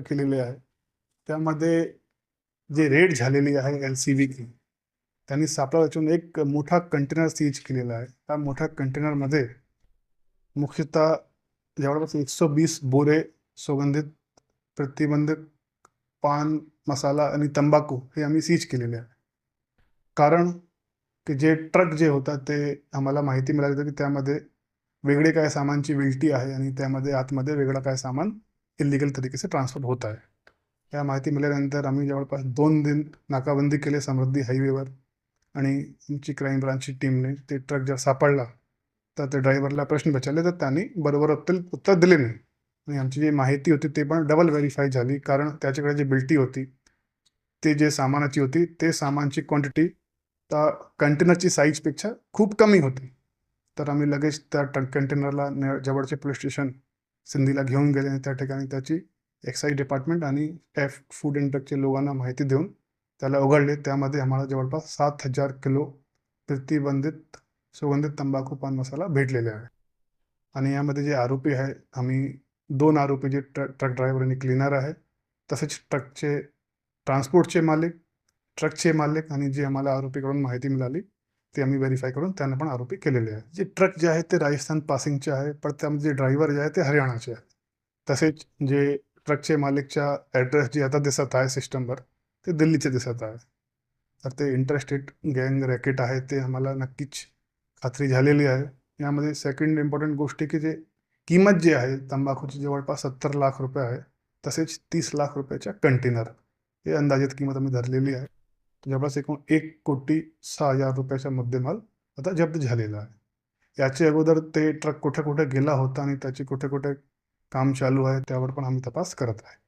केलेले आहे. त्यामध्ये जे रेड झालेली आहे एल सी व्ही की त्यांनी सापळा रचून एक मोठा कंटेनर सीज केलेला आहे. त्या मोठ्या कंटेनरमध्ये मुख्यतः जवळपास एकशे वीस बोरे सुगंधित प्रतिबंधक पान मसाला आणि तंबाखू हे आम्ही सीज केलेले आहे. कारण की जे ट्रक जे होता ते आम्हाला माहिती मिळाली होती की त्यामध्ये वेगळे काय सामानची विल्टी आहे आणि त्यामध्ये आतमध्ये वेगळं काय सामान इलिगल तरीके से ट्रान्सफर होत आहे या माहिती मिळाल्यानंतर आम्ही जवळपास दोन दिन नाकाबंदी केले समृद्धी हायवेवर आणि आमची क्राईम ब्रांचची टीमने ते ट्रक जर सापडला तर ते ड्रायव्हरला प्रश्न विचारले तर त्यांनी बरोबर उत्तर उत्तर दिले नाही. आणि आमची जी माहिती होती ते पण डबल व्हेरीफाय झाली कारण त्याच्याकडे जी बिल्टी होती ते जे सामानाची होती ते सामानची क्वांटिटी त्या कंटेनरची साईजपेक्षा खूप कमी होती. तर आम्ही लगेच त्या ट्रक कंटेनरला जवळचे पोलीस स्टेशन सिंधीला घेऊन गेले आणि त्या ठिकाणी त्याची एक्साईज डिपार्टमेंट आणि एफ फूड अँड ड्रगच्या लोकांना माहिती देऊन त्याला उघडले. त्यामध्ये आम्हाला जवळपास सात हजार किलो प्रतिबंधित सुगंधित तंबाखू पान मसाला भेटलेले आहे आणि यामध्ये जे आरोपी आहे आम्ही दोन आरोपी जे ट्रक ट्रक ड्रायव्हर आणि क्लिनर आहे तसेच ट्रकचे ट्रान्सपोर्टचे मालिक ट्रकचे मालिक आणि जे आम्हाला आरोपीकडून माहिती मिळाली ते आम्ही व्हेरीफाय करून त्यांना पण आरोपी केलेले आहे जे ट्रक जे आहे ते राजस्थान पासिंगचे आहे पण त्यामध्ये जे ड्रायव्हर जे आहे ते हरियाणाचे आहे तसेच जे ट्रकचे मालिकच्या ॲड्रेस जे आता दिसत आहे सिस्टमवर ते दिल्लीचे दिसत आहे. तर ते इंटरस्टेट गँग रॅकेट आहे ते आम्हाला नक्कीच खात्री झालेली आहे. यामध्ये सेकंड इम्पॉर्टंट गोष्टी की जे किंमत जी आहे तंबाखूची जवळपास सत्तर लाख रुपये आहे. तसेच तीस लाख रुपयाच्या कंटेनर हे अंदाजित किंमत आम्ही धरलेली आहे. जवळपास एकूण एक कोटी सहा हजार रुपयाचा मुद्देमाल आता जप्त झालेला आहे. याच्या अगोदर ते ट्रक कुठे कुठे गेला होता आणि त्याची कुठे कुठे काम चालू आहे त्यावर पण आम्ही तपास करत आहे.